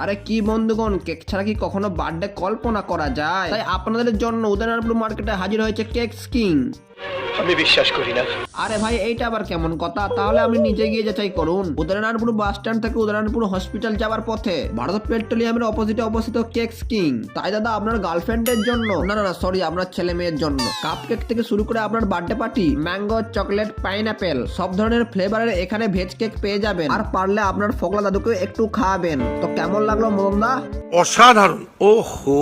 আরে কি বন্ধুগণ কেক ছাড়া কি কখনো বার্থডে কল্পনা করা যায়? তাই আপনাদের জন্য উদয়নারায়ণপুর মার্কেটে হাজির হয়েছে কেক কিং আমি বিশ্বাস করি না। আরে ভাই এইটা আবার কেমন কথা? তাহলে আপনি নিজে গিয়ে যাচাই করুন। উদয়নারায়ণপুর বাস স্ট্যান্ড থেকে উদয়নারায়ণপুর হসপিটাল যাওয়ার পথে ভারত পেট্রোলিয়ামের অপোজিটে অবস্থিত কেক কিং তাই দাদা আপনার গার্লফ্রেন্ডের জন্য না না না সরি আপনার ছেলে মেয়ের জন্য। কাপ কেক থেকে শুরু করে আপনার birthday party mango chocolate pineapple সব ধরনের ফ্লেভারের এখানে ভেজ কেক পেয়ে যাবেন। আর পারলে আপনার ফগলা দাদুকে একটু খাওয়াবেন। তো কেমন লাগল মোমদা অসাধারণ। ওহো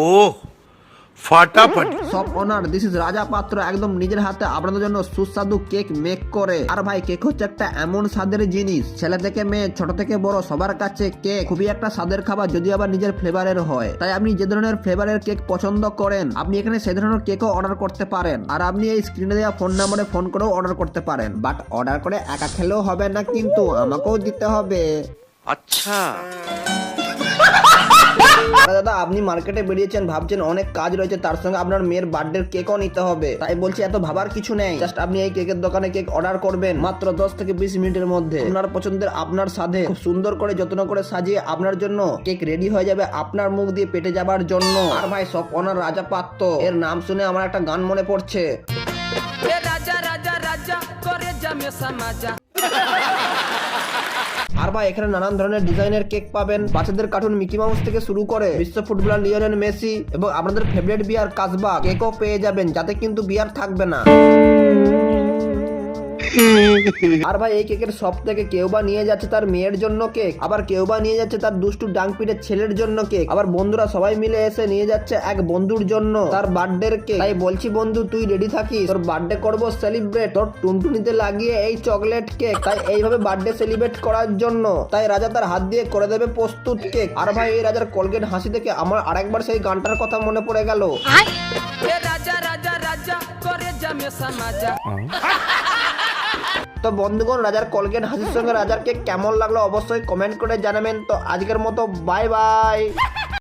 ফাটাফাটি। সব অনার দিস ইজ রাজা পাত্র একদম নিজের হাতে আপনাদের জন্য সুস্বাদু কেক মেক করে। আর ভাই কেক হচ্ছে একটা এমন স্বাদের জিনিস। ছেলে থেকে মেয়ে ছোট থেকে বড় সবার কাছে কেক খুবই একটা স্বাদের খাবার যদি আবার নিজের ফ্লেভারের হয়। তাই আপনি যে ধরনের ফ্লেভারের কেক পছন্দ করেন আপনি এখানে সেই ধরনের কেকও অর্ডার করতে পারেন। আর আপনি এই স্ক্রিনে দেওয়া ফোন নাম্বারে ফোন করেও অর্ডার করতে পারেন। বাট অর্ডার করে একা খেলেও হবে না কিন্তু আমাকেও দিতে হবে। আচ্ছা। আরে দাদা, আপনি মার্কেটে বেরিয়েছেন, ভাবছেন অনেক কাজ রয়েছে, তার সঙ্গে আপনার মেয়ের বার্থডে কেকও নিতে হবে। তাই বলছি, এত ভাবার কিছু নেই। জাস্ট আপনি এই কেকের দোকানে কেক অর্ডার করবেন, মাত্র দশ থেকে বিশ মিনিটের মধ্যে। আপনার পছন্দের আপনার সাথে খুব সুন্দর করে, যত্ন করে সাজিয়ে আপনার জন্য কেক রেডি হয়ে যাবে আপনার মুখ দিয়ে পেটে যাবার জন্য। আর ভাই সব অনার রাজা পাত্র, এর নাম শুনে আমার একটা গান মনে পড়ছে। রাজা রাজা রাজা, করে জামে সামাজা আর বা এখানে নানান ধরনের ডিজাইনের কেক পাবেন। বাচ্চাদের কার্টুন মিকি মাউস থেকে শুরু করে বিশ্ব ফুটবলার লিওনেল মেসি এবং আপনাদের ফেভারিট বিয়ার কাসবা কেকও পেয়ে যাবেন, যাতে কিন্তু বিয়ার থাকবে না। আর ভাই এই কেকের সব থেকে কেউ বা নিয়ে যাচ্ছে তার মেয়ের জন্য কেক আবার কেউ বা নিয়ে যাচ্ছে তার দুষ্টু ডাংপিটের ছেলের জন্য কেক আবার বন্ধুরা সবাই মিলে এসে নিয়ে যাচ্ছে এক বন্ধুর জন্য তার বার্থডে কেক। তাই বলছি বন্ধু তুই রেডি থাকিস? তোর বার্থডে করব সেলিব্রেট তোর টুনটুনিতে লাগিয়ে এই চকলেট কেক। তাই এইভাবে বার্থডে সেলিব্রেট করার জন্য। তাই রাজা তার হাত দিয়ে করে দেবে প্রস্তুত কেক। আর ভাই এই রাজার কলগেট হাসি দেখে আমার আরেকবার সেই গানটার কথা মনে পড়ে গেল। রাজা রাজা রাজা করে জামে সামাজা তো বন্ধুগণ, রাজার কলগেট হাসির সঙ্গে রাজারকে কেমন লাগল অবশ্যই কমেন্ট করে জানাবেন। তো আজকের মতো বাই বাই